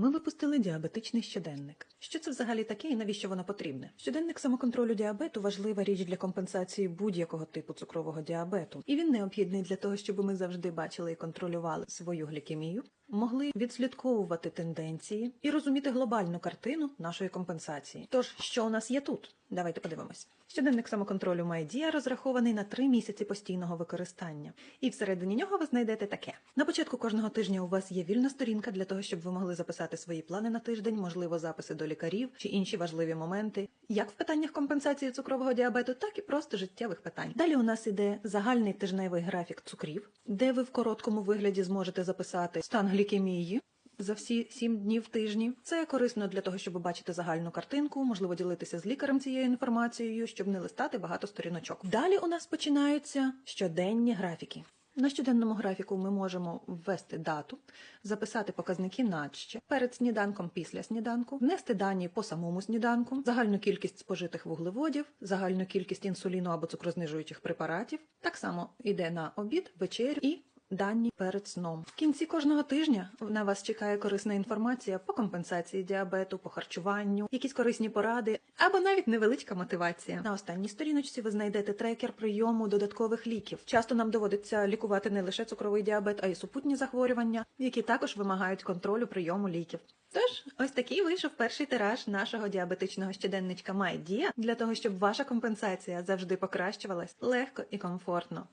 Ми випустили діабетичний щоденник. Що це взагалі таке і навіщо воно потрібне? Щоденник самоконтролю діабету важлива річ для компенсації будь-якого типу цукрового діабету, і він необхідний для того, щоб ми завжди бачили і контролювали свою глікемію, могли відслідковувати тенденції і розуміти глобальну картину нашої компенсації. Тож, що у нас є тут? Давайте подивимось. Щоденник самоконтролю MyDia розрахований на три місяці постійного використання, і всередині нього ви знайдете таке: на початку кожного тижня у вас є вільна сторінка для того, щоб ви могли записати свої плани на тиждень, можливо, записи до лікарів чи інші важливі моменти, як в питаннях компенсації цукрового діабету, так і просто життєвих питань. Далі у нас іде загальний тижневий графік цукрів, де ви в короткому вигляді зможете записати стан глікемії. За всі сім днів тижні це корисно для того, щоб бачити загальну картинку, можливо, ділитися з лікарем цією інформацією, щоб не листати багато сторіночок. Далі у нас починаються щоденні графіки. На щоденному графіку ми можемо ввести дату, записати показники наче, перед сніданком, після сніданку, внести дані по самому сніданку, загальну кількість спожитих вуглеводів, загальну кількість інсуліну або цукрознижуючих препаратів. Так само йде на обід, вечерю і дані перед сном. В кінці кожного тижня на вас чекає корисна інформація по компенсації діабету, по харчуванню, якісь корисні поради або навіть невеличка мотивація. На останній сторіночці ви знайдете трекер прийому додаткових ліків. Часто нам доводиться лікувати не лише цукровий діабет, а й супутні захворювання, які також вимагають контролю прийому ліків. Тож, ось такий вийшов перший тираж нашого діабетичного щоденничка MyDia для того, щоб ваша компенсація завжди покращувалась легко і комфортно.